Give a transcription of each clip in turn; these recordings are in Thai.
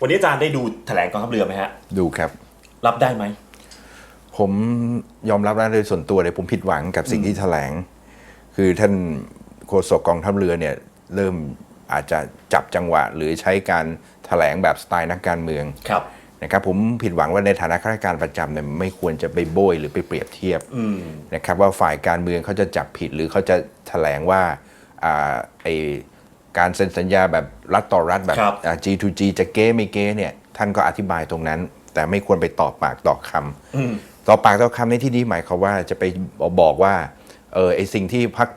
วันนี้อาจารย์ได้ดูแถลงกองทัพเรือไหมฮะ ดูครับ รับได้ไหม ผมยอมรับนะโดยส่วนตัวเลยผมผิดหวังกับสิ่งที่แถลง คือท่านโฆษกกองทัพเรือเนี่ยเริ่มอาจจะจับจังหวะ หรือใช้การแถลงแบบสไตล์นักการเมืองครับนะครับผมผิดหวังว่าในฐานะข้าราชการประจำเนี่ยไม่ควรจะไปโบยหรือไปเปรียบเทียบอืมนะครับว่าฝ่ายการเมืองเขาจะจับผิดหรือเขาจะแถลงว่าอ่าไอ การเซ็นสัญญาแบบรัฐต่อรัฐแบบครับอ่า G2G จะเก้ไม่เก้เนี่ยท่านก็อธิบายตรงนั้น แต่ไม่ควรไปต่อปากต่อคำอืมต่อปากต่อคำในที่นี้หมายความว่าจะไปบอกว่าเออไอสิ่งที่พัก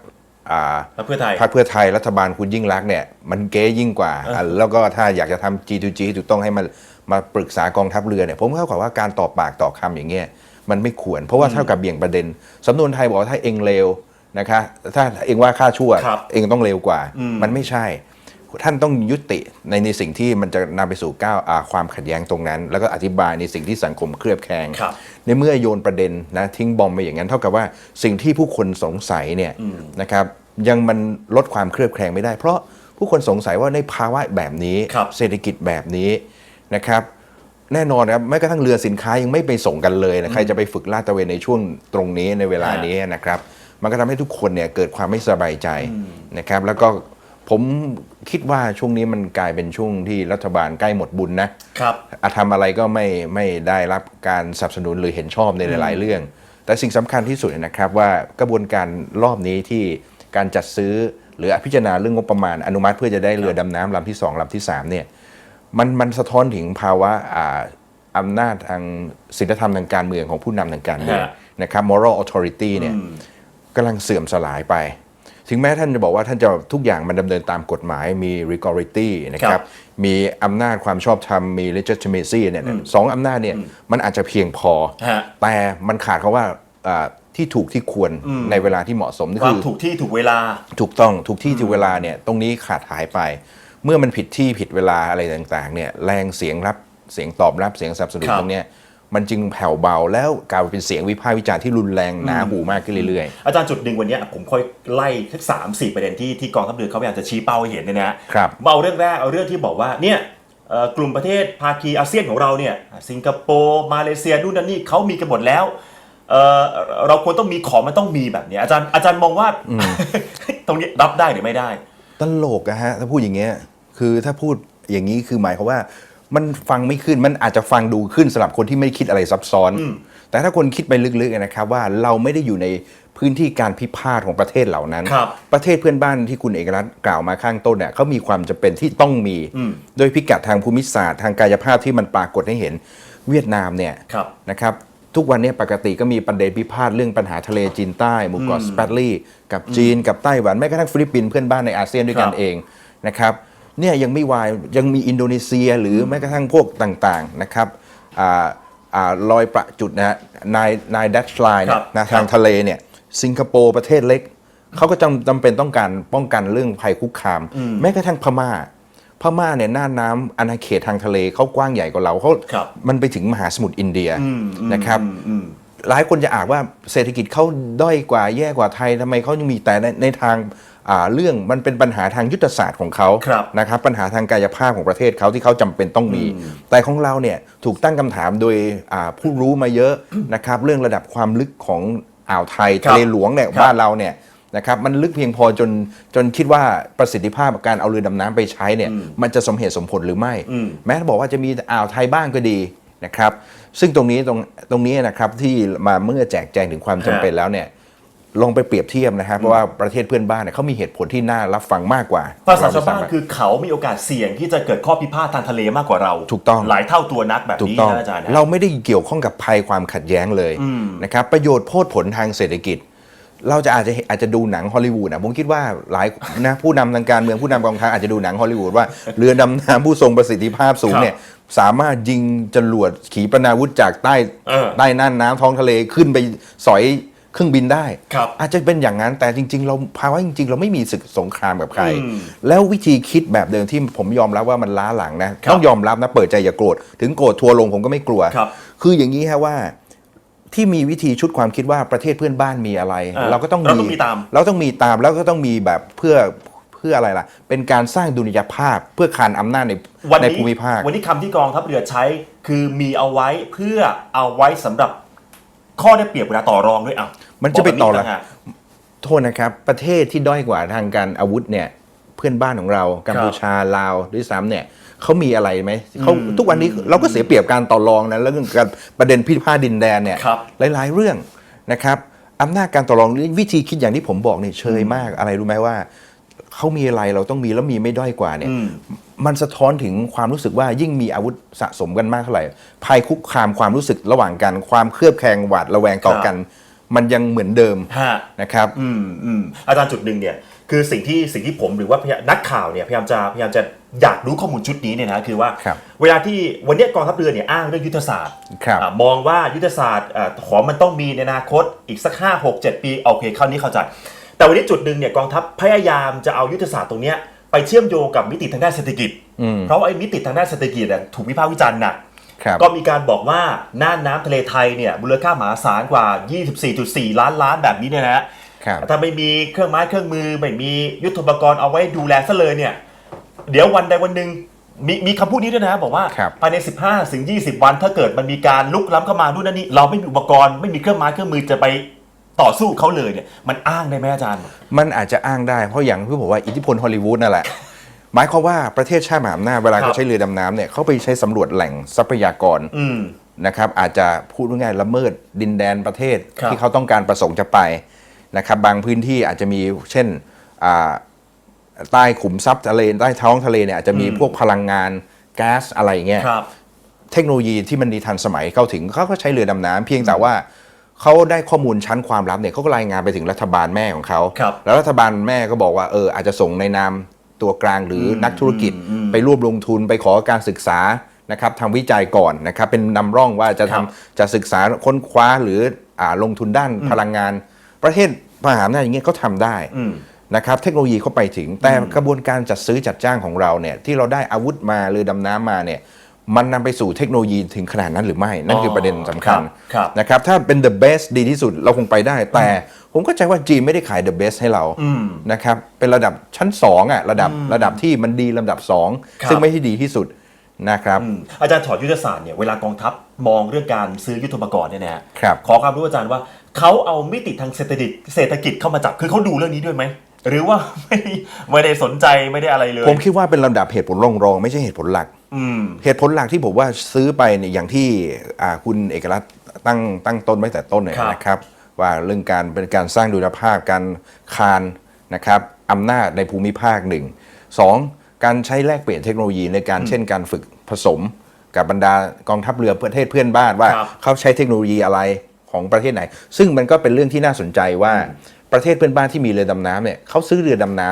อ่าแล้วเพื่อไทยพรรคเพื่อไทยรัฐบาลคุณยิ่งรักษณ์เนี่ยมันเก๊ยิ่งกว่าอะแล้วก็ถ้าอยากจะทำ G2G ให้ถูกต้องให้มามาปรึกษากองทัพเรือเนี่ยผมเข้ากับว่าการต่อปากต่อคำอย่างเงี้ยมันไม่ควร เพราะว่าเท่ากับเบี่ยงประเด็นสำนวนไทยบอกว่าถ้าเองเลว นะคะถ้าเองว่าค่าชั่วครับเองต้องเลวกว่าอืมมันไม่ใช่ ท่านต้องยุติในในสิ่งที่มันจะนำไปสู่ก้าวอ่าความขัดแย้งตรงนั้น แล้วก็อธิบายในสิ่งที่สังคมเคลือบแคลงครับในเมื่อโยนประเด็นนะทิ้งบอมไปอย่างนั้น เท่ากับว่าสิ่งที่ผู้คนสงสัยเนี่ยนะครับยังมันลดความเคลือบแคลงไม่ได้ เพราะผู้คนสงสัยว่าในภาวะแบบนี้ครับเศรษฐกิจแบบนี้นะครับแน่นอนนะครับแม้กระทั่งเรือสินค้ายังไม่ไปส่งกันเลยนะใครจะไปฝึกลาดตระเวนในช่วงตรงนี้ในเวลานี้นะครับ มันก็ทำให้ทุกคนเนี่ยเกิดความไม่สบายใจนะครับแล้วก็ผมคิดว่าช่วงนี้มันกลายเป็นช่วงที่รัฐบาลใกล้หมดบุญนะครับอาทำอะไรก็ไม่ไม่ได้รับการสนับสนุนหรือเห็นชอบในหลาย ๆ เรื่อง แต่สิ่งสำคัญที่สุดนะครับว่ากระบวนการรอบนี้ที่การจัดซื้อหรือพิจารณาเรื่องงบประมาณอนุมัติเพื่อจะได้เรือดำน้ำลำที่ 2ลำที่3เนี่ยมันมันสะท้อนถึงภาวะอ่าอำนาจทางศีลธรรมทางการเมืองของผู้นำทางการเมืองฮะนะครับ moral authority เนี่ย กำลังเสื่อมสลายไป ถึงแม้ท่านจะบอกว่าท่านจะทุกอย่างมันดำเนินตามกฎหมายมี rigority นะคครัรับบมีอำนาจความชอบธรรมมี legitimacy เนี่ยสองอำนาจเนี่ยมันอาจจะเพียงพอฮะแต่มันขาดคาว่าอ่าที่ถูกที่ควรในเวลาที่เหมาะสมนี่ความคือถูกที่ถูกเวลาถูกต้องถูกที่ถูกเวลาเนี่ยตรงนี้ขาดหายไป เมื่อมันผิดที่ผิดเวลาอะไรต่างๆเนี่ยแรงเสียงรับเสียงตอบรับเสียงสนับสนุนครับตรงเนี้ย มันจึงแผ่วเบาแล้วกลายเป็นเสียงวิพากษ์วิจารณ์ที่รุนแรงหนาหูมากขึ้นเรื่อยอาจารย์จุดหนึ่งวันเนี้ยผมค่อยไล่สักสามสี่ประเด็นที่ที่กองทัพเรือเขาพยายามจะชี้เป้าให้เห็นเนี่ยนะฮะครับเอาเรื่องแรกเอาเรื่องที่บอกว่าเนี่ยเอ่อกลุ่มประเทศภาคีอาเซียนของเราเนี่ยสิงคโปร์มาเลเซียนู่นนั่นนี่เขามีกันหมดแล้วเอ่อเราควรต้องมีของมันต้องมีแบบเนี้ยอาจารย์อาจารย์มองว่าตรงนี้รับได้หรือไม่ได้ตลกอะฮะถ้าพูดอย่างเงี้ยคือถ้าพูดอย่างนี้คือหมายความว่า มันฟังไม่ขึ้นมันอาจจะฟังดูขึ้นสำหรับคนที่ไม่คิดอะไรซับซ้อน แต่ถ้าคนคิดไปลึกๆนะครับว่าเราไม่ได้อยู่ในพื้นที่การพิพาทของประเทศเหล่านั้น ครับประเทศเพื่อนบ้านที่คุณเอกรัตน์กล่าวมาข้างต้นเนี่ยเขามีความจำเป็นที่ต้องมีโดยพิกัดทางภูมิศาสตร์ทางกายภาพที่มันปรากฏให้เห็นเวียดนามเนี่ย ครับ นะครับทุกวันนี้ปกติก็มีประเด็นพิพาทเรื่องปัญหาทะเลจีนใต้หมู่เกาะสเปตลีกับจีนกับไต้หวันแม้กระทั่งฟิลิปปินส์เพื่อนบ้านในอาเซียนด้วยกัคนรับเองนะครับ เนี่ยยังไม่วายยังมีอินโดนีเซียหรือแม้กระทั่งพวกต่างๆนะครับอ่าอ่าลอยประจุดนะฮะนายนายดัชไลน์ครับนะทางทะเลเนี่ยสิงคโปร์ประเทศเล็กเขาก็จำจำเป็นต้องการป้องกันเรื่องภัยคุกคาม แม้กระทั่งพม่า พม่าเนี่ยหน้าน้ำอาณาเขตทางทะเลเขากว้างใหญ่กว่าเราเขาครับมันไปถึงมหาสมุทรอินเดียอืมอืมนะครับอืมอืมหลายคนจะอาจว่าเศรษฐกิจเขาด้อยกว่าแย่กว่าไทยทำไมเขายังมีแต่ในในทางอ่า เรื่องมันเป็นปัญหาทางยุทธศาสตร์ของเขาครับนะครับปัญหาทางกายภาพของประเทศเขาที่เขาจำเป็นต้องมี แต่ของเราเนี่ยถูกตั้งคำถามโดยอ่าผู้รู้มาเยอะนะครับเรื่องระดับความลึกของอ่าวไทยครับทะเลหลวงเนี่ยครับบ้านเราเนี่ยนะครับมันลึกเพียงพอจนจนคิดว่าประสิทธิภาพการเอาเรือดำน้ำไปใช้เนี่ยมันจะสมเหตุสมผลหรือไม่อืมแม้จะบอกว่าจะมีอ่าวไทยบ้างก็ดีนะครับ ซึ่งตรงนี้ตรงตรงนี้นะครับที่มาเมื่อแจกแจงถึงความจำเป็นแล้วเนี่ย ลองไปเปรียบเทียบนะครับเพราะว่าประเทศเพื่อนบ้านเนี่ยเขามีเหตุผลที่น่ารับฟังมากกว่าภาษาชาวบ้านคือเขามีโอกาสเสี่ยงที่จะเกิดข้อพิพาททางทะเลมากกว่าเราถูกต้องหลายเท่าตัวนักแบบถูกนี้ต้องนะอาจารย์นะเราไม่ได้เกี่ยวข้องกับภัยความขัดแย้งเลยนะครับประโยชน์โพดผลทางเศรษฐกิจ เราจะอาจจะอาจจะดูหนังฮอลลีวูดนะผมคิดว่าหลายนะผู้นำทางการเมืองผู้นำกองทัพอาจจะดูหนังฮอลลีวูดว่าเรือดำน้ำผู้ทรงประสิทธิภาพสูงครับเนี่ยสามารถยิงจรวดขีปนาวุธจากใต้เออใต้น่านน้ำท้องทะเลขึ้นไปสอย เครื่องบินได้ครับอาจจะเป็นอย่างนั้นแต่จริง ๆ เราภาวะจริง ๆ เราไม่มีศึกสงครามกับใครอืมแล้ววิธีคิดแบบเดิมที่ผมยอมรับว่ามันล้าหลังนะครับต้องยอมรับนะเปิดใจอย่าโกรธถึงโกรธทัวร์ลงผมก็ไม่กลัวครับคืออย่างนี้ฮะว่าที่มีวิธีชุดความคิดว่าประเทศเพื่อนบ้านมีอะไรเออเราก็ต้องเราต้องมีตาม เราต้องมีตามแล้วก็ต้องมีแบบเพื่อพื่ออะไรล่ะ เป็นการสร้างดุลยภาพเพื่อคานอำนาจในวันในนี้ภูมิภาค วันนี้คำที่กองทัพเรือใช้ คือมีเอาไว้เพื่อเอาไว้สำหรับ ข้อได้เปรียบเวลาต่อรองด้วยอะมันจะไปต่อบอกละแบบนี้ต่างหากโทษนะครับ ประเทศที่ด้อยกว่าทางการอาวุธเนี่ย เพื่อนบ้านของเรากัมพูชาลาวด้วยซ้ำเนี่ยเขามีอะไรไหมเขาทุกวันนี้เราก็เสียเปรียบการต่อรองนะแล้วเรื่องการประเด็นพิพาทดินแดนเนี่ยครับหลาย ๆ เรื่องนะครับอำนาจการต่อรองหรือวิธีคิดอย่างที่ผมบอกเนี่ยเชยมากอะไรรู้ไหมว่า เขามีอะไรเราต้องมีแล้วมีไม่ด้อยกว่าเนี่ยอืมมันสะท้อนถึงความรู้สึกว่ายิ่งมีอาวุธสะสมกันมากเท่าไหร่ภัยคุกคามความรู้สึกระหว่างกัน ความเครือบแคลงหวาดระแวงต่อกัน มันยังเหมือนเดิมฮะนะครับอืมอืมอาจารย์จุดหนึ่งเนี่ยคือสิ่งที่สิ่งที่ผมหรือว่าพยานักข่าวเนี่ยพยายามจะพยายามจะอยากรู้ข้อมูลชุดนี้เนี่ยนะคือว่าครับเวลาที่วันเนี้ยกองทัพเรือเนี่ยอ้างเรื่องยุทธศาสตร์ครับอะมองว่ายุทธศาสตร์อะของมันต้องมีในอนาคตอีกสัก 5 6 7 ปีโอเคคราวนี้เข้าใจ แต่วันนี้จุดหนึ่งเนี่ยกองทัพพยายามจะเอายุทธศาสตร์ตรงเนี้ยไปเชื่อมโยงกับมิติทางด้านเศรษฐกิจ เพราะว่าไอ้มิติทางด้านเศรษฐกิจอะถูกวิพากษ์วิจารณ์หนักครับก็มีการบอกว่าน่านน้ำทะเลไทยเนี่ยมูลค่ามหาศาลกว่า 24.4 ล้านล้านแบบนี้เนี่ยนะฮะครับถ้าไม่มีเครื่องไม้เครื่องมือไม่มียุทโธปกรณ์เอาไว้ดูแลซะเลยเนี่ยเดี๋ยววันใดวันหนึ่งมีมีคำพูดนี้ด้วยนะบอกว่าครับภายใน 15 ถึง 20 วันถ้าเกิดมันมีการลุกล้ำเข้ามานู่นนั่นนี่เราไม่มีอุปกรณ์ไม่มีเครื่องไม้เครื่องมือจะไป ต่อสู้เขาเลยเนี่ยมันอ้างได้ไหมอาจารย์ มันอาจจะอ้างได้เพราะอย่างที่ผมว่าอิทธิพลฮอลลีวูดนั่นแหละ หมายความว่าประเทศชาติมหาอำนาจเวลาครัเขาบใช้เรือดำน้ำเนี่ยเขาไปใช้สำรวจแหล่งทรัพยากรอืม นะครับอาจจะพูดง่ายๆละเมิดดินแดนประเทศครับที่เขาต้องการประสงค์จะไปนะครับบางพื้นที่อาจจะมีเช่นอ่าใต้ขุมทรัพย์ทะเลใต้ท้องทะเลเนี่ยอาจจะมีอืม พวกพลังงานแก๊สอะไรอย่างเงี้ย ครับ เทคโนโลยีที่มันดีทันสมัยเข้าถึงเขาก็ใช้เรือดำน้ำเพียงแต่ว่า เขาได้ข้อมูลชั้นความลับเนี่ยเขาก็รายงานไปถึงรัฐบาลแม่ของเขาครับแล้วรัฐบาลแม่ก็บอกว่าเอออาจจะส่งในนามตัวกลางหรืออนักธุรกิจอืมไปร่วมลงทุนไปขอการศึกษานะครับทำวิจัยก่อนนะครับเป็นนำร่องว่าจะครัทำบจะศึกษาค้นคว้าหรืออ่าลงทุนด้านพลังงาน ประเทศมหาอำนาจอย่างเงี้ยเขาทำได้อืมนะครับเทคโนโลยีเข้าไปถึงแต่กระบวนการจัดซื้อจัดจ้างของเราเนี่ยที่เราได้อาวุธมาเรือดำน้ำมาเนี่ย มันนำไปสู่เทคโนโลยีถึงขนาดนั้นหรือไม่ นั่นคือประเด็นสำคัญครับครับนะครับถ้าเป็น the best ดีที่สุดเราคงไปได้ แต่ผมก็ใจว่าจีนไม่ได้ขาย the best ให้เราอืมนะครับเป็นระดับชั้น2อะระดับระดับที่มันดีลำดับ ครับ2ซึ่งไม่ใช่ดีที่สุดนะครับ อืมอาจารย์ถอดยุทธศาสตร์เนี่ยเวลากองทัพมองเรื่องการซื้อยุทโธปกรณ์เนี่ยนะฮะครับ ขอความรู้อาจารย์ว่าเขาเอามิติทางเศรษฐกิจเศรษฐกิจเข้ามาจับคือเขาดูเรื่องนี้ด้วยไหมหรือว่า ไม่ไม่ได้สนใจไม่ได้อะไรเลย ผมคิดว่าเป็นลำดับเหตุผลรองรองๆไม่ใช่เหตุผลหลักอืม เหตุผลหลักที่ผมว่าซื้อไปเนี่ยอย่างที่อ่าคุณเอกลักษณ์ตั้งตั้งต้นไว้แต่ต้นเนี่ยครับนะครับ ว่าเรื่องการเป็นการสร้างดุลภาพการคานนะครับอำนาจในภูมิภาคหนึ่งสองการใช้แลกเปลี่ยนเทคโนโลยีในการเช่นการฝึกผสมกับบรรดากองทัพเรือประเทศเพื่อนบ้านว่าครับเขาใช้เทคโนโลยีอะไรของประเทศไหน ซึ่งมันก็เป็นเรื่องที่น่าสนใจว่าประเทศเพื่อนบ้านที่มีเรือดำน้ำเนี่ยเขาซื้อเรือดำน้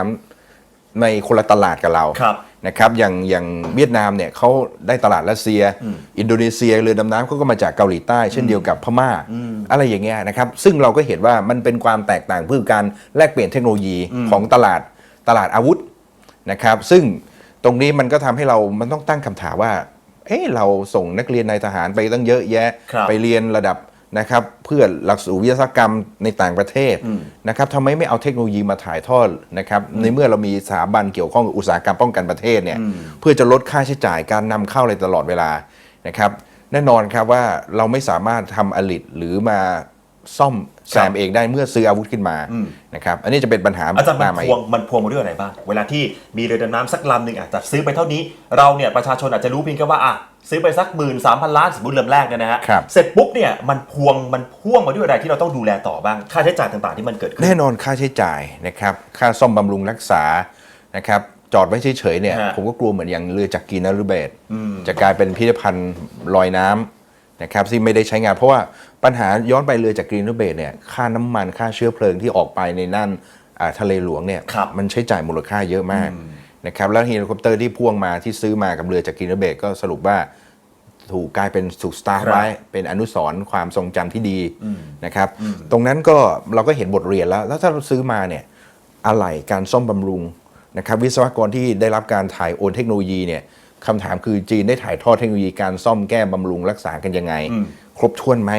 ำในคนละตลาดกับเราครับ นะครับอย่างอย่างเวียดนามเนี่ยเขาได้ตลาดรัสเซีย อินโดนีเซียเรือดำน้ำเขาก็มาจากเกาหลีใต้ เช่นเดียวกับพม่า อะไรอย่างเงี้ยนะครับซึ่งเราก็เห็นว่ามันเป็นความแตกต่างเพื่อการแลกเปลี่ยนเทคโนโลยีของตลาดตลาดอาวุธนะครับซึ่งตรงนี้มันก็ทำให้เรามันต้องตั้งคำถามว่าเอ๊ะเราส่งนักเรียนนายทหารไปตั้งเยอะแยะครับไปเรียนระดับ นะครับเพื่อหลักสูตรวิทยาศกรรมในต่างประเทศนะครับทำไมไม่เอาเทคโนโลยีมาถ่ายทอดนะครับในเมื่อเรามีสถาบันเกี่ยวข้องกับอุตสาหกรรมป้องกันประเทศเนี่ยเพื่อจะลดค่าใช้จ่ายการนำเข้าอะไรตลอดเวลานะครับแน่นอนครับว่าเราไม่สามารถทำอลิตหรือมาซ่อมแซมเองได้เมื่อซื้ออาวุธขึ้นมานะครับอันนี้จะเป็นปัญหาอาจารย์มันตมมาพอีวงกมันพวงมาด้วยอะไรบ้างเวลาที่มีเรือดำน้ำสักลำหนึ่งอาจจะซื้อไปเท่านี้ เราเนี่ยประชาชนอาจจะรู้เพียงแค่ว่าอะ ซื้อไปสักหมื่นสามพันล้านสมมติเริ่มแรกเนี่ยนะฮะ ครับ เสร็จปุ๊บเนี่ยมันพวงมันพ่วงมาด้วยอะไรที่เราต้องดูแลต่อบ้าง ค่าใช้จ่ายต่างๆที่มันเกิดขึ้น แน่นอนค่าใช้จ่ายนะครับค่าซ่อมบำรุงรักษานะครับจอดไว้เฉยๆเนี่ยฮะผมก็กลัวเหมือนอย่างเรือจากกีนารุเบศจะกลายเป็นพิพิธภัณฑ์ลอยน้ำนะครับที่ไม่ได้ใช้งาน เพราะว่าปัญหาย้อนไปเรือจากกรีนเบศเนี่ยค่าน้ำมันค่าเชื้อเพลิงที่ออกไปในน่านอ่าทะเลหลวงเนี่ยครับ มันใช้จ่ายมูลค่าเยอะมาก นะครับแล้วเฮลิคอปเตอร์ที่พ่วงมาที่ซื้อมากับเรือจากกรีนเบศก็สรุปว่าถูกกลายเป็นสุกสตาร์ครับไว้เป็นอนุสรณ์ความทรงจำที่ดีนะครับ ตรงนั้นก็เราก็เห็นบทเรียนแล้ว แล้วถ้าเราซื้อมาเนี่ยอะไหล่การซ่อมบำรุงนะครับวิศวกรที่ได้รับการถ่ายโอนเทคโนโลยีเนี่ยคำถามคือจีนได้ถ่ายทอดเทคโนโลยีการซ่อมแก้บำรุงรักษากันยังไง ครบถ้วนไหม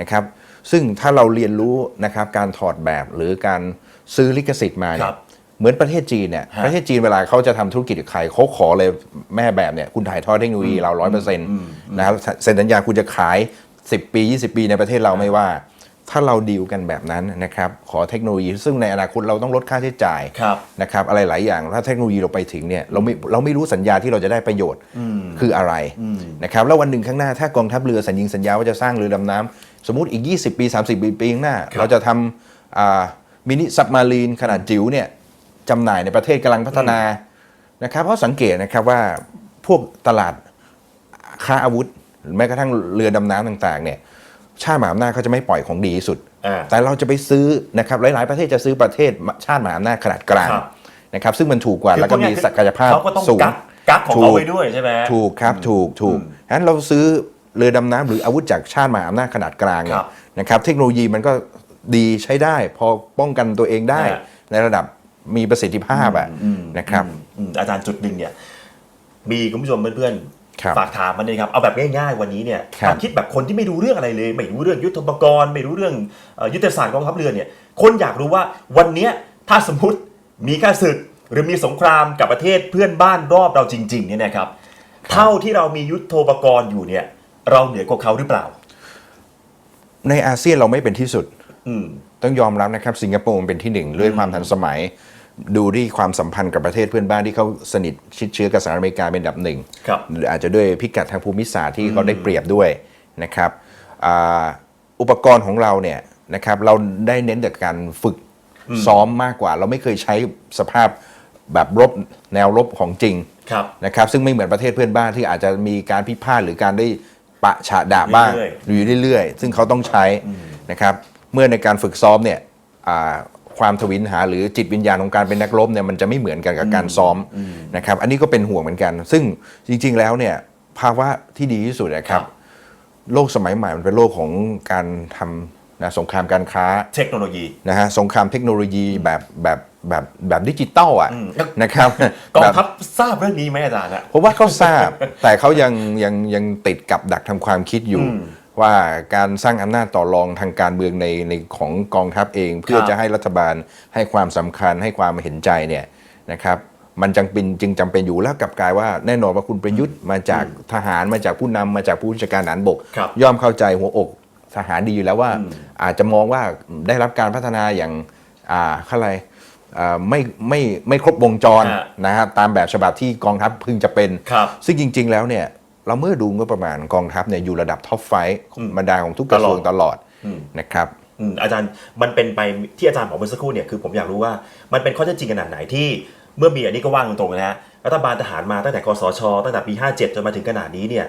นะครับ ซึ่งถ้าเราเรียนรู้นะครับการถอดแบบหรือการซื้อลิขสิทธิ์มาคเนี่รัยบ เหมือนประเทศจีนเนี่ยฮะประเทศจีนเวลาเขาจะทำธุรกิจกับใครเขาขอเลยแม่แบบเนี่ยคุณถ่ายทอดเทคโนโลยีเราร้อยเปอร์เซ็นต์นะครับเซ็นสัญญาคุณจะขาย 10 ปี 20 ปีในประเทศเราไม่ว่า ถ้าเราดีลกันแบบนั้นนะครับขอเทคโนโลยี ซึ่งในอนาคตเราต้องลดค่าใช้จ่ายครับนะครับอะไรหลายอย่างถ้าเทคโนโลยีเราไปถึงเนี่ยเราไม่เราไม่รู้สัญญาที่เราจะได้ประโยชน์คืออะไรนะครับแล้ววันหนึ่งข้างหน้าถ้ากองทัพเรือสัญญิงสัญญาว่าจะสร้างเรือดำน้ำสมมุติอีก 20 ปี 30 ปีปีข้างหน้าครับเราจะทำอ่ามินิซับมารีนขนาดจิ๋วเนี่ย จำหน่ายในประเทศกำลังพัฒนานะครับ เพราะสังเกตนะครับว่าพวกตลาดค้าอาวุธหรือแม้กระทั่งเรือดำน้ำต่างๆ เนี่ยชาติมหาอำนาจเขาจะไม่ปล่อยของดีที่สุดอ่าแต่เราจะไปซื้อนะครับหลายๆประเทศจะซื้อประเทศชาติมหาอำนาจขนาดกลางครับนะครับซึ่งมันถูกกว่าคือแล้วก็มีพูดง่ายๆศักยภาพเขาก็ต้องสูงกักกักของเขาไว้ด้วยใช่ไหมถูกครับถูกถูกฉะนั้นเราซื้อเรือดำน้ำหรืออาวุธจากชาติมหาอำนาจขนาดกลางเนี่ครัยบนะครับ เทคโนโลยีมันก็ดีใช้ได้ พอป้องกันตัวเองได้ฮะในระดับ มีประสิทธิภาพอะนะครับอืมอาจารย์จุดหนึ่งเนี่ย มีคุณผู้ชมเพื่อนครับฝากถามมาเลยครับเอาแบบง่ายๆวันนี้เนี่ยครับความคิดแบบคนที่ไม่รู้เรื่องอะไรเลย ไม่รู้เรื่องยุทโธปกรณ์ ไม่รู้เรื่องเอ่อยุทธศาสตร์กองทัพเรือเนี่ย คนอยากรู้ว่าวันเนี้ยถ้าสมมติมีการศึกหรือมีสงครามกับประเทศเพื่อนบ้านรอบเราจริง ๆ เนี่ยนะครับ เท่าที่เรามียุทโธปกรณ์อยู่เนี่ย เราเหนือกว่าเขาหรือเปล่า ในอาเซียนเราไม่เป็นที่สุดอืม ต้องยอมรับนะครับสิงคโปร์มันเป็นที่หนึ่งด้วยความทันสมัย ดูที่ความสัมพันธ์กับประเทศเพื่อนบ้านที่เขาสนิทชิดเชื้อกับสหรัฐอเมริกาเป็นอันดับหนึ่งครับหรืออาจจะด้วยพิกัดทางภูมิศาสตร์ที่เขาได้เปรียบด้วยนะครับอ่าอุปกรณ์ของเราเนี่ยนะครับเราได้เน้นจากการฝึกซ้อมมากกว่า เราไม่เคยใช้สภาพแบบรบแนวรบของจริงครับนะครับ ซึ่งไม่เหมือนประเทศเพื่อนบ้านที่อาจจะมีการพิพาทหรือการได้ปะฉะดาบ้างเรื่อยอยู่เรื่อยๆ ซึ่งเขาต้องใช้นะครับ เมื่อในการฝึกซ้อมเนี่ยอ่าความทวินหาหรือจิตวิญญาณของการเป็นนักรบเนี่ยมันจะไม่เหมือนกันกับการซ้อมนะครับ อันนี้ก็เป็นห่วงเหมือนกัน ซึ่งจริง ๆ แล้วเนี่ยภาวะที่ดีที่สุดนะครับ โลกสมัยใหม่มันเป็นโลกของการทำนะสงครามการค้าเทคโนโลยีนะฮะสงครามเทคโนโลยีแบบแบบแบบแบบดิจิตอลอะอืมนะครับกองแบบทัพทราบเรื่องนี้ไหมอาจารย์อะผมว่าเขาทราบ แต่เขายังยังยังติดกับดักทางความคิดอยู่อืม ว่าการสร้างอำนาจต่อรองทางการเมืองในในของกองทัพเอง เพื่อครับจะให้รัฐบาลให้ความสำคัญให้ความเห็นใจเนี่ยนะครับมันจังเป็นจึงจำเป็นอยู่แล้วกลับกลายว่าแน่นอนว่าคุณประยุทธ์มาจากทหารมาจากผู้นำมาจากผู้บัญชาการทหารบกครับย่อมเข้าใจหัวอกทหารดีอยู่แล้วว่า อาจจะมองว่าได้รับการพัฒนาอย่างอ่าอะไรอ่าไม่ไม่ไม่ครบวงจรฮะนะฮะตามแบบฉบับที่กองทัพพึงจะเป็นครับซึ่งจริง ๆ แล้วเนี่ย เราเมื่อดูงบประมาณกองทัพเนี่ยอยู่ระดับท็อปไฟบรรดาของทุกกระทรวงตลอดนะครับอืมอาจารย์มันเป็นไปที่อาจารย์บอกเมื่อสักครู่เนี่ยคือผมอยากรู้ว่ามันเป็นข้อเท็จจริงขนาดไหนที่เมื่อมีอันนี้ก็ว่างตรงๆนะฮะรัฐบาลทหารมาตั้งแต่กสชตั้งแต่ปี 57 จนมาถึงขนาดนี้เนี่ย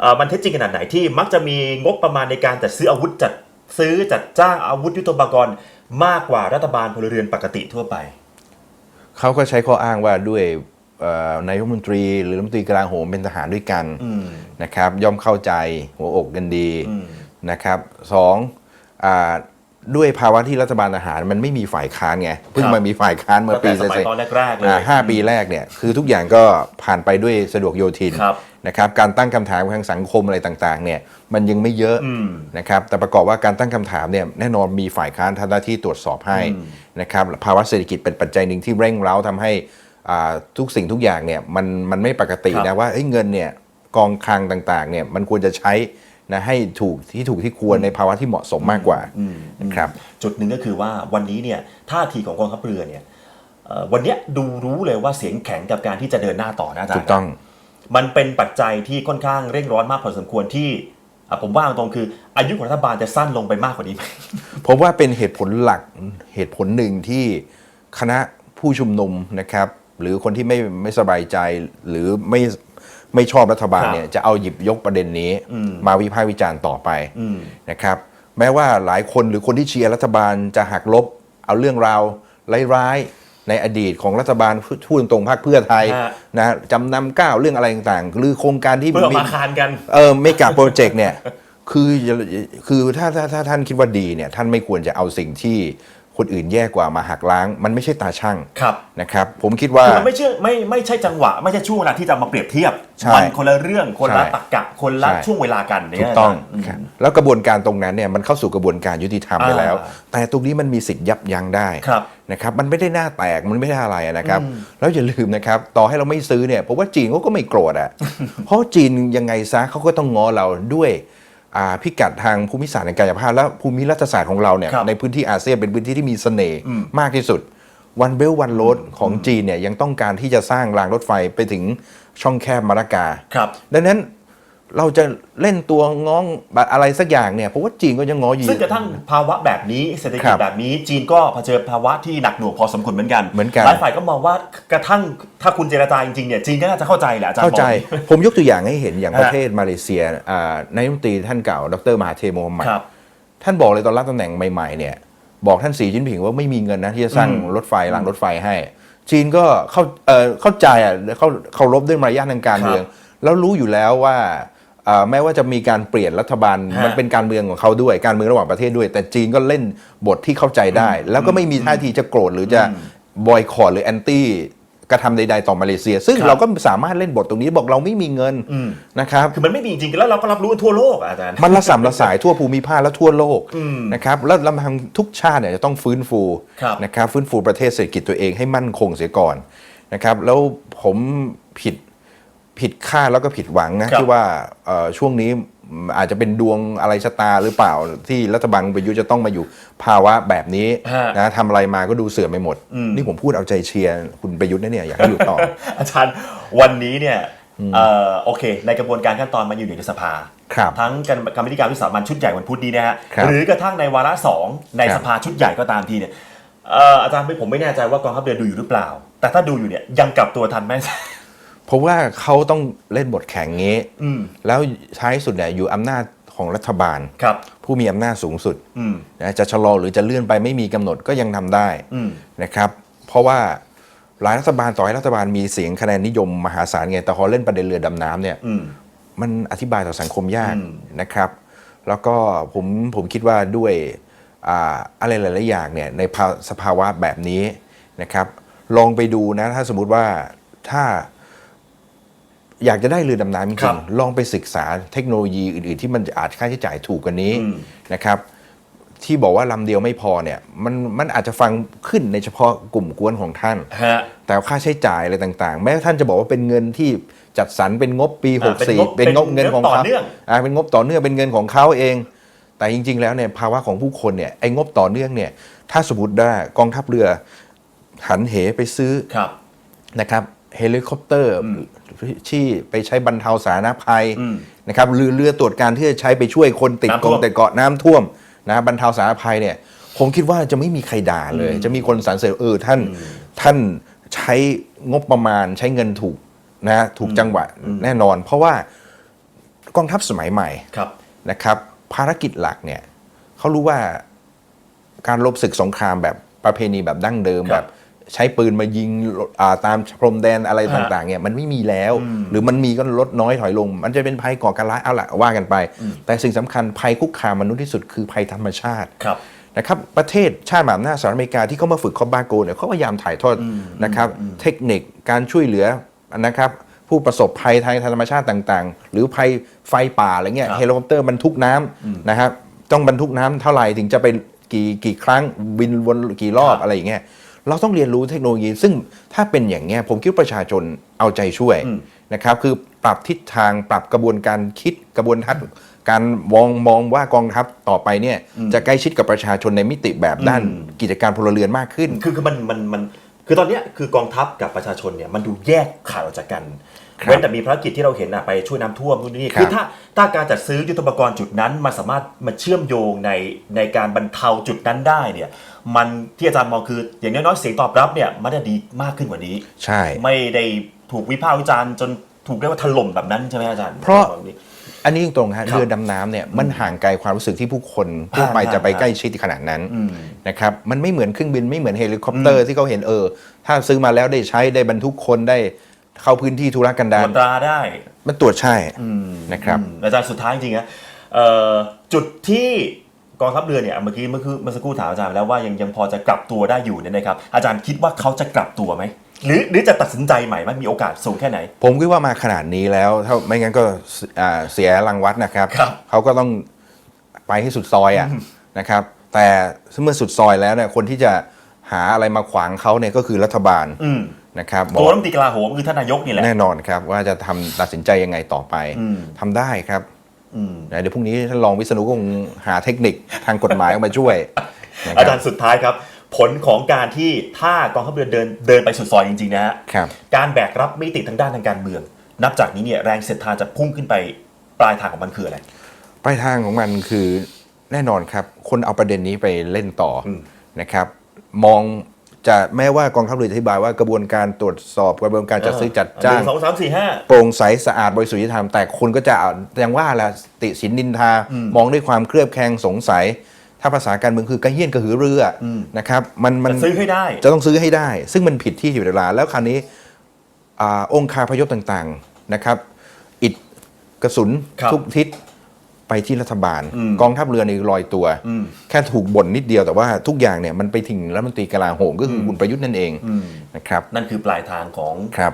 เอ่อมันเท็จจริงขนาดไหนที่มักจะมีงบประมาณในการจัดซื้ออาวุธจัดซื้อจัดจ้างอาวุธยุทโธปกรณ์มากกว่ารัฐบาลพลเรือนปกติทั่วไป เขาก็ใช้ข้ออ้างว่าด้วยเอ่อ นายกรัฐมนตรีหรือรัฐมนตรีกลาโหมเป็นทหารด้วยกันนะครับย่อมเข้าใจหัวอกกันดีนะครับสองอาด้วยภาวะที่รัฐบาลทหารมันไม่มีฝ่ายค้านไงเพิ่งครับมามีฝ่ายค้านเมื่อตั้งปีแต่สมัยเศษๆตอนแรกๆเลยอ่าห้าปีแรกเนี่ยคือทุกอย่างก็ผ่านไปด้วยสะดวกโยทินครับนะครับการตั้งคำถามทางสังคมอะไรต่างๆเนี่ยมันยังไม่เยอะนะครับแต่ประกอบว่าการตั้งคำถามเนี่ยแน่นอนมีฝ่ายค้านทำหน้าที่ตรวจสอบให้นะครับภาวะเศรษฐกิจเป็นปัจจัยหนึ่งที่เร่งเร้าทำให้อ่า ทุกสิ่งทุกอย่างเนี่ยมันมันไม่ปกติครันะบว่าเอ้ยเงินเนี่ยกองคลังต่างๆเนี่ยมันควรจะใช้นะให้ถูกที่ถูกที่ควรในภาวะที่เหมาะสมมากกว่านะครับจุดหนึ่งก็คือว่าวันนี้เนี่ยท่าทีของกองทัพเรือเนี่ยเอ่อวันเนี้ยดูรู้เลยว่าเสียงแข็งกับการที่จะเดินหน้าต่อนะอาจารย์ถูกต้อง มันเป็นปัจจัยที่ค่อนข้างเร่งร้อนมากพอสมควรที่อะผมว่าตรงๆคือ อายุของรัฐบาลจะสั้นลงไปมากกว่านี้ไหมผมว่าเป็นเหตุผลหลักเหตุผลหนึ่งที่คณะผู้ชุมนุมนะครับ หรือคนที่ไม่ไม่สบายใจหรือไม่ไม่ชอบรัฐบาลครับเนี่ยจะเอาหยิบยกประเด็นนี้มาวิพากษ์วิจารณ์ต่อไปนะครับ แม้ว่าหลายคนหรือคนที่เชียร์รัฐบาลจะหักลบ เอาเรื่องราวร้ายๆในอดีตของรัฐบาลพูดตรงๆพรรคเพื่อไทยฮะนะจำนำก้าวเรื่องอะไรต่างๆ หรือโครงการที่เพื่อมีมาคานกันเออเมกะโปรเจกต์เนี่ยคือคือถ้าถ้าถ้าท่านคิดว่าดีเนี่ยท่านไม่ควรจะเอาสิ่งที่ คนอื่นแย่กว่ามาหักล้าง มันไม่ใช่ตาช่างครับนะครับ ผมคิดว่า คือมันไม่เชื่อไม่ไม่ใช่จังหวะ ไม่ใช่ช่วงเวลาที่จะมาเปรียบเทียบใช่มันคนละเรื่องคนละใช่ ตรรกะคนละใช่ช่วงเวลากันเนี่ยถูกต้องาจารย์ครับแล้วกระบวนการตรงนั้นเนี่ยมันเข้าสู่กระบวนการยุติธรรมไปแล้ว อ่าแต่ตรงนี้มันมีสิทธิ์ยับยั้งได้ครับนะครับมันไม่ได้หน้าแตกมันไม่ได้อะไรนะครับแล้วอย่าลืมนะครับต่อให้เราไม่ซื้อเนี่ยผมว่าจีนเขาก็ไม่โกรธอะ เพราะจีนยังไงซะเขาก็ต้องง้อเราด้วยอ่า พิกัดทางภูมิศาสตร์ในกายภาพ และภูมิรัฐศาสตร์ของเราเนี่ยครับในพื้นที่อาเซียนเป็นพื้นที่ที่มีเสน่ห์มากที่สุดวันเบลวันโรดของจีนเนี่ยยังต้องการที่จะสร้างรางรถไฟไปถึงช่องแคบมาลากาครับดังนั้น เราจะเล่นตัวง้องอะไรสักอย่างเนี่ยเพราะว่าจีนก็ยังง้ออยู่ ซึ่งกระทั่งภาวะแบบนี้เศรษฐคกิรัจบแบบนี้ จีนก็เผชิญภาวะที่หนักหน่วงพอสมควรเหมือนกันเหมือนกันหลายฝ่ายก็มองว่ากระทั่งถ้าคุณเจรจาจริงๆเนี่ยจีนก็น่าจะเข้าใจแหละอาจารย์เข้าใจบอกผมยกตัวอย่างให้เห็นอย่างฮะประเทศมาเลเซียอ่านายกรัฐมนตรีท่านเก่า ดรมหาเทโมฮัมหมัดครับท่านบอกเลยตอนรับตำแหน่งใหม่ๆเนี่ยบอกท่านสีจิ้นผิงว่าไม่มีเงินนะที่จะสร้างอืมรถไฟรางรถไฟให้ จีนก็เข้าเอ่อเข้าใจอะเขาเคารพด้วยมารยาททางการเมือง แล้วรู้อยู่แล้วว่าอ่า แม้ว่าจะมีการเปลี่ยนรัฐบาลฮะมันเป็นการเมืองของเขาด้วยการเมืองระหว่างประเทศด้วย แต่จีนก็เล่นบทที่เข้าใจได้ แล้วก็ไม่มีท่าทีจะโกรธหรือจะบอยคอรหรือแอนตี้กระทำใดๆต่อมาเลเซีย ซึ่งครับเราก็สามารถเล่นบทตรงนี้บอกเราไม่มีเงินอืมนะครับคือมันไม่มีจริงๆแล้วเราก็รับรู้กันทั่วโลกอะอาจารย์มันระสำระสายทั่วภูมิภาคและทั่วโลกอืมนะครับแล้วลำพังทุกชาติเนี่ยจะต้องฟื้นฟูครับนะครับฟื้นฟูประเทศเศรษฐกิจตัวเองให้มั่นคงเสียก่อนนะครับแล้วผมผิด ผิดคาดแล้วก็ผิดหวังนะครับที่ว่าเอ่อช่วงนี้อาจจะเป็นดวงอะไรชะตาหรือเปล่าที่รัฐบาลประยุทธ์จะต้องมาอยู่ภาวะแบบนี้ฮะนะทำอะไรมาก็ดูเสื่อมไปหมด นี่ผมพูดเอาใจเชียร์คุณประยุทธ์นะเนี่ยอยากให้อยู่ต่อ อาจารย์วันนี้เนี่ยเอ่อโอเค ในกระบวนการขั้นตอนมันอยู่ในสภาครับทั้งการกรรมธิการวิสามันชุดใหญ่วันพุธนี้นะฮะครับหรือกระทั่งในวาระสองในครับสภาชุดใหญ่ก็ตามทีเนี่ยเอ่ออาจารย์ผมไม่แน่ใจว่ากองทัพเรือดูอยู่หรือเปล่า แต่ถ้าดูอยู่เนี่ยยังกลับตัวทันไหม เพราะว่าเขาต้องเล่นบทแข่งงี้ อืม แล้วท้ายสุดเนี่ยอยู่อำนาจของรัฐบาล ครับ ผู้มีอำนาจสูงสุดอืม นะจะชะลอหรือจะเลื่อนไปไม่มีกำหนดก็ยังทำได้อืม นะครับ เพราะว่าหลายรัฐบาลต่อให้รัฐบาลมีเสียงคะแนนนิยมมหาศาลไงแต่พอเล่นประเด็นเรือดำน้ำเนี่ย อืม มันอธิบายต่อสังคมยากอืม นะครับ แล้วก็ผมผมคิดว่าด้วยอ่าอะไรหลาย ๆ อย่างเนี่ยในภาสภาวะแบบนี้นะครับ ลองไปดูนะ ถ้าสมมุติว่าถ้า อยากจะได้เรือดำน้ำจครัริบงๆลองไปศึกษาเทคโนโลยีอื่น ๆ ที่มันอาจค่าใช้จ่ายถูกกว่านี้อืม นะครับ ที่บอกว่าลำเดียวไม่พอเนี่ยมันมันอาจจะฟังขึ้นในเฉพาะกลุ่มกวนของท่าน ฮะ แต่ค่าใช้จ่ายอะไรต่างๆ แม้ท่านจะบอกว่าเป็นเงินที่จัดสรรเป็นงบปี อ่าเป็นงบ64 เป็นงบเงินของเป็นงบต่อเขาเนื่อง อ่าเป็นงบต่อเนื่องเป็นเงินของเขาเอง แต่จริง ๆ แล้วเนี่ยภาวะของผู้คนเนี่ยไอ้งบต่อเนื่องเนี่ยถ้าสมมติได้กองทัพเรือหันเหไปซื้อครับ นะครับเฮลิคอปเตอร์ ที่ไปใช้บรรเทาสาธารณภัยอืมนะครับหรือเรือตรวจการที่จะใช้ไปช่วยคนติดน้ำกท่วงมแต่เกาะน้ำท่วมนะบรรเทาสาธารณภัยเนี่ยผมคิดว่าจะไม่มีใครด่าเลย จะมีคนสรรเสริญเออท่านท่านใช้งบประมาณใช้เงินถูกนะถูกจังหวะแน่นอน เพราะว่ากองทัพสมัยใหม่ครับนะครับ ภารกิจหลักเนี่ยเขารู้ว่าการรบศึกสงครามแบบประเพณีแบบดั้งเดิมครับแบบ ใช้ปืนมายิงอ่าตามพรมแดนอะไรฮะต่างๆเนี่ยมันไม่มีแล้ว หรือมันมีก็ลดน้อยถอยลง มันจะเป็นภัยก่อการร้ายเอาละว่ากันไป แต่สิ่งสำคัญภัยคุกคามมนุษย์ที่สุดคือภัยธรรมชาติครับนะครับประเทศชาติมหาอำนาจสหรัฐอเมริกาที่เขามาฝึกคอบบาโกเนี่ยเขาพยายามถ่ายทอดนะครับเทคนิคการช่วยเหลือนะครับผู้ประสบภัยทางธรรมชาติต่างๆ หรือภัยไฟป่าอะไรเงี้ยครับเฮลิคอปเตอร์บรรทุกน้ำนะครับต้องบรรทุกน้ำเท่าไหร่ถึงจะไปกี่กี่ครั้งบินวนกี่รอบครับอะไรอย่างเงี้ย เราต้องเรียนรู้เทคโนโลยี ซึ่งถ้าเป็นอย่างเงี้ยผมคิดว่าประชาชนเอาใจช่วยอืมนะครับ คือปรับทิศทางปรับกระบวนการคิดกระบวนทัศน์การมองมองว่ากองทัพต่อไปเนี่ยจะใกล้ชิดกับประชาชนในมิติแบบด้านอืมกิจการพลเรือนมากขึ้น คือคือมันมันมันคือตอนเนี้ยคือกองทัพกับประชาชนเนี่ยมันดูแยกขาดออกจากกันครับ เว้นแต่มีภารกิจที่เราเห็นอะไปช่วยน้ำท่วมนู่นนี่ครับคือถ้าถ้าการจัดซื้อยุทธปกรณ์จุดนั้นมันสามารถมาเชื่อมโยงในในการบรรเทาจุดนั้นได้เนี่ยมันที่อาจารย์มองคืออย่างน้อยๆเสียงตอบรับเนี่ยมันจะดีมากขึ้นกว่านี้ ใช่ ไม่ได้ถูกวิพากษ์วิจารณ์จนถูกเรียกว่าถล่มแบบนั้นใช่ไหมอาจารย์เพราะแบบนี้อันนี้ตรงๆฮะครับเรือดำน้ำเนี่ยมันห่างไกลความรู้สึกที่ผู้คนทั่วไปอ่าจะไปใกล้ชิดขนาดนั้นอืม นะครับมันไม่เหมือนเครื่องบินไม่เหมือนเฮลิคอปเตอร์ที่เขาเห็นเออ ถ้าซื้อมาแล้วได้ใช้ได้บรรทุกคนได้ เข้าพื้นที่ธุรกันตดารวจตราได้มันตรวจใช่นะครับอืมอาจารย์สุดท้ายจริงๆนะเอ่อจุดที่กองทัพเรือเนี่ยเมื่อกี้เมื่อคือเมื่อสักครู่ถามอาจารย์ไปแล้วว่ายังยังพอจะกลับตัวได้อยู่เนี่ยนะครับ อาจารย์คิดว่าเขาจะกลับตัวไหมหรือหรือจะตัดสินใจใหม่ไหมมีโอกาสสูงแค่ไหน ผมคิดว่ามาขนาดนี้แล้วถ้าไม่งั้นก็เสอ่าเสียรางวัดนะครับครับเขาก็ต้องไปให้สุดซอยอะนะครับ แต่เมื่อสุดซอยแล้วเนี่ยคนที่จะหาอะไรมาขวางเขาเนี่ยก็คือรัฐบาลอืมนะครับบตัอวกรัฐมนตรีกลาโหมคือท่านนายกนี่แหละแน่นอนครับว่าจะทำตัดสินใจยังไงต่อไปอืมทำได้ครับอืมนะเดี๋ยวพรุ่งนี้ท่านรองวิษณุก็คงหาเทคนิคทางกฎหมายออกมาช่วยนะคอารัจารย์สุดท้ายครับ ผลของการที่ถ้ากองทัพเรือเดินเดินไปสุดซอยจริงๆนะฮะครับการแบกรับมิติทางด้านทางการเมือง นับจากนี้เนี่ยแรงเสียดทานจะพุ่งขึ้นไปปลายทางของมันคืออะไรปลายทางของมันคือแน่นอนครับ คนเอาประเด็นนี้ไปเล่นต่ออมนะครับ มอง จะแม้ว่ากองทัพเรือจะอธิบายว่ากระบวนการตรวจสอบกระบวนการจัดซื้อจัดจ้างหนึ่สองสามสี่ห้าโปร่งใสสะอาดบริสุทธิ์ยุติธรรมแต่คนก็จะเอาอย่างว่าแหละติสินนินทา มองด้วยความเครือบแคลงสงสัย ถ้าภาษาการเมืองคือกระเฮี้ยนกระหือรืออะนะครับมันมันจะซื้อให้ได้ จะต้องซื้อให้ได้ ซึ่งมันผิดที่อยู่เวลาแล้วคราวนี้อาองค์คาพยพต่างๆนะครับ อิดกระสุนครับทุกทิศ ไปที่รัฐบาลอืมกองทัพเรือในลอยตัวอืมแค่ถูกบ่นนิดเดียวแต่ว่าทุกอย่างเนี่ยมันไปถึงรัฐมนตรีกลาโหมก็คือคุณประยุทธ์นั่นเองอืมนะครับนั่นคือปลายทางของครับ